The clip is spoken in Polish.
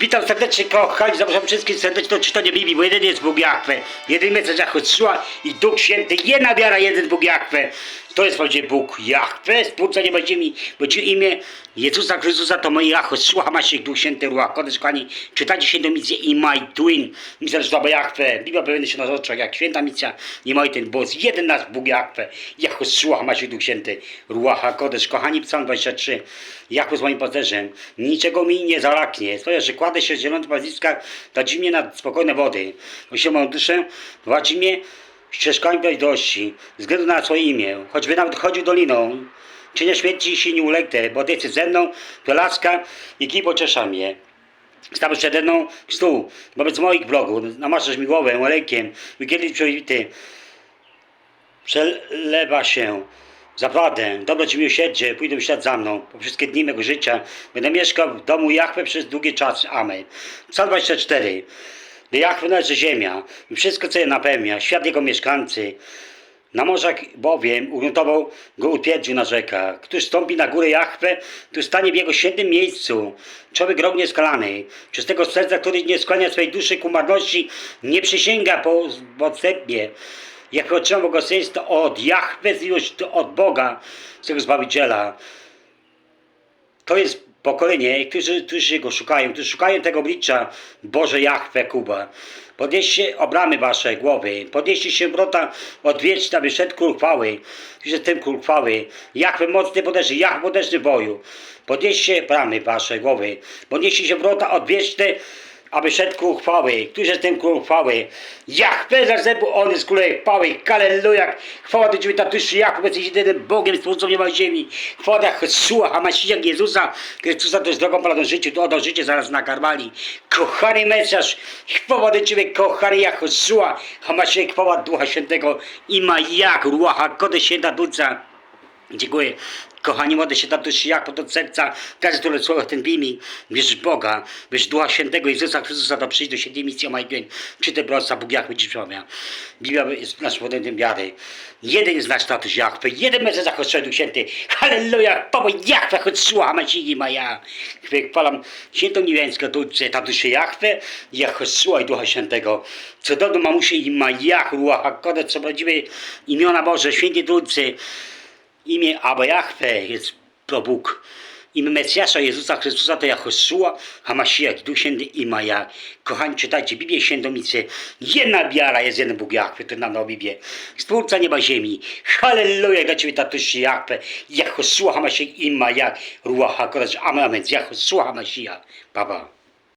Witam serdecznie kochani, zapraszam wszystkich serdecznie do czytania Biblii, bo jeden jest Bóg Jahwe, jeden jest Jachoszua i Duch Święty, jedna wiara, jeden Bóg Jahwe. To jest właśnie Bóg. Jahwe, stwórca nieba ziemi, bo ci imię Jezusa Chrystusa to moje Jachoszua, Hamasik, Duch Święty, Ruach Kodesh, kochani, czytajcie się do misji i my twin, misja słabe Jahwe, Biblia powinna się na oczach jak święta misja. I my ten, jest jeden nasz Bóg Jahwe, Jachoszua, Hamasik, Duch Święty, Ruach Kodesh, kochani, Psalm 23, Jahwe z moim pasterzem, niczego mi nie zalaknie, swoje, że kładę się w zielonych pastwiskach, dać mnie na spokojne wody, osiągnął duszę, prowadzi mnie ścieżkami ze względu na swoje imię, choćby nawet chodził doliną, czy nie śmierci się nie ulegnę, bo Ty jesteś ze mną, to laska i kij pociesza mnie. Stawisz przede mną stół wobec moich blogów, namaszasz mi głowę olejkiem, kiedyś przewity przelewa się. Zaprawdę, dobro Ci miłosierdzie, pójdę w ślad za mną, po wszystkie dni mego życia. Będę mieszkał w domu Jachwę przez długi czas. Amen. Psalm 24. Do Jachwy należy ziemia i wszystko, co je napełnia, świat jego mieszkańcy. Na morzach bowiem ugruntował go utwierdził na rzekach. Któż stąpi na górę Jachwę, tu stanie w jego świętym miejscu. Człowiek rok nieskalany, czystego serca, który nie skłania swej duszy ku marności, nie przysięga po podstępie. Jak otrzymał błogosławieństwo od Jachwę, miłość od Boga, swego Zbawiciela. To jest pokolenie, którzy, którzy go szukają, którzy szukają tego oblicza Boże Jachwę Kuba. Podnieście obramy wasze głowy, podnieście się wrota odwieczne, aby szedł król chwały. Jest ten król chwały. Jachwę mocny poderzy, Jachwę poderzy w boju. Podnieście bramy wasze głowy, podnieście się wrota odwieczne, aby szedł król chwały. Któż jest ten król chwały? Jachwę za zebu, on jest królem chwały. Halleluja. Chwała do Ciebie, tatuszy Jachwę, jesteś jedynym Bogiem, stwórcą nieba i ziemi. Chwała do Chrystusa, Hamasijak Jezusa. Chrystusa to jest drogą prawdą życiu, to oddał życie zaraz na Karmali. Kochany Mesjasz, chwała do Ciebie, kochany Jachosua, Hamasijak, chwała Ducha Świętego. Ima jak, Ruacha, Kode Święta Duca. Dziękuję. Kochani młode się tatusi, jak pod serca, każdy, który słucha ten filmik, wierzysz w Boga, wierzysz w Ducha Świętego Jezusa Chrystusa, to przyjść do świętej misji o Majgien. Czy te prosta Bóg Jachwy dziś przemawia. Biblia jest naszym podętym wiary. Jeden jest nasz tatuś Jachwy, jeden będzie zachodzony Duch Święty. Halleluja, Paweł Jachwę, choć słucha, Masigi Maja. Chwalam świętą niebiańską Tutce, tatusie Jachwę, Jachosua i Ducha Świętego. Cudowną mamusię i Majach, Ruacha, Kodę, co prawdziwe imiona Boże, świętej Trójcy. Imię Jahwe jest to Bóg. Imię Mesjasza Jezusa Chrystusa to Jahoszua, Hamasijak, Duch Święty i Maja. Kochani, czytajcie Biblię Świętomicy. Jedna wiara jest jeden Bóg Jahwe, to nam na Biblię. Stwórca nieba ziemi. Halleluja dla Ciebie, tatuszy Jahwe. Jahoszua, Hamasijak i Maja. Ruacha, Kodesh, Amen, Amen. Jahoszua, Hamasijak. Baba.